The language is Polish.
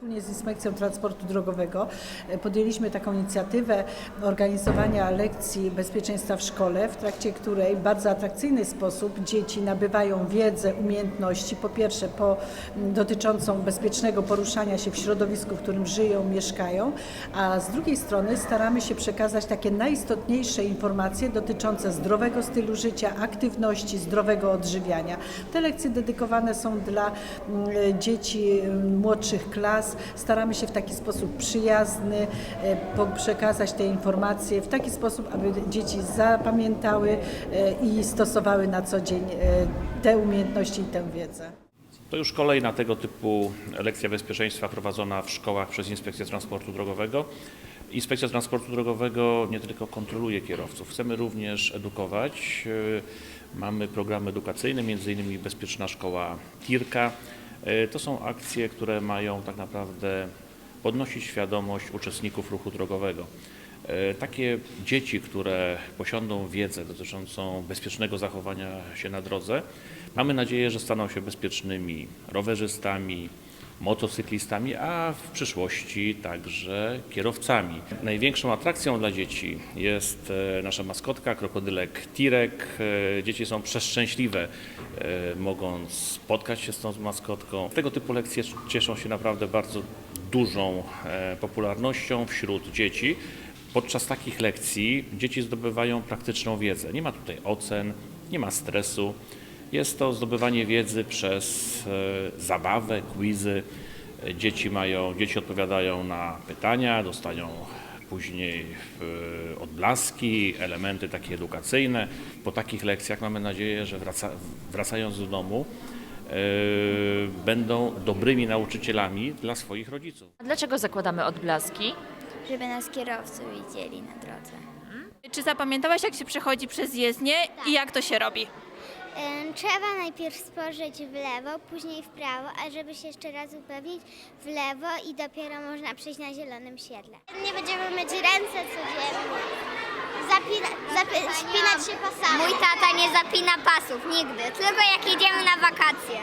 Wspólnie z Inspekcją Transportu Drogowego e, podjęliśmy taką inicjatywę organizowania lekcji bezpieczeństwa w szkole, w trakcie której w bardzo atrakcyjny sposób dzieci nabywają wiedzę, umiejętności, po pierwsze po, dotyczącą bezpiecznego poruszania się w środowisku, w którym żyją, mieszkają, a z drugiej strony staramy się przekazać takie najistotniejsze informacje dotyczące zdrowego stylu życia, aktywności, zdrowego odżywiania. Te lekcje dedykowane są dla dzieci młodszych klas. Staramy się w taki sposób przyjazny e, przekazać te informacje w taki sposób, aby dzieci zapamiętały e, i stosowały na co dzień e, te umiejętności i tę wiedzę. To już kolejna tego typu lekcja bezpieczeństwa prowadzona w szkołach przez Inspekcję Transportu Drogowego. Inspekcja Transportu Drogowego nie tylko kontroluje kierowców, chcemy również edukować. Mamy program edukacyjny, m.in. Bezpieczna Szkoła TIRKA. Yy, To są akcje, które mają tak naprawdę podnosić świadomość uczestników ruchu drogowego. E, Takie dzieci, które posiądą wiedzę dotyczącą bezpiecznego zachowania się na drodze, mamy nadzieję, że staną się bezpiecznymi rowerzystami, motocyklistami, a w przyszłości także kierowcami. Największą atrakcją dla dzieci jest e, nasza maskotka, krokodylek Tirek. E, Dzieci są przeszczęśliwe, e, mogąc spotkać się z tą maskotką. Tego typu lekcje cieszą się naprawdę bardzo dużą popularnością wśród dzieci. Podczas takich lekcji dzieci zdobywają praktyczną wiedzę. Nie ma tutaj ocen, nie ma stresu. Jest to zdobywanie wiedzy przez e, zabawę, quizy. Dzieci mają, dzieci odpowiadają na pytania, dostają później e, odblaski, elementy takie edukacyjne. Po takich lekcjach mamy nadzieję, że wraca, wracając do domu e, będą dobrymi nauczycielami dla swoich rodziców. A dlaczego zakładamy odblaski? żeby nas kierowcy widzieli na drodze. Czy zapamiętałaś, jak się przechodzi przez jezdnię i jak to się robi? Trzeba najpierw spojrzeć w lewo, później w prawo, a żeby się jeszcze raz upewnić, w lewo i dopiero można przejść na zielonym świetle. Nie będziemy myć ręce codziennie. Zapina, spinać się pasami. Mój tata nie zapina pasów nigdy, tylko jak jedziemy na wakacje.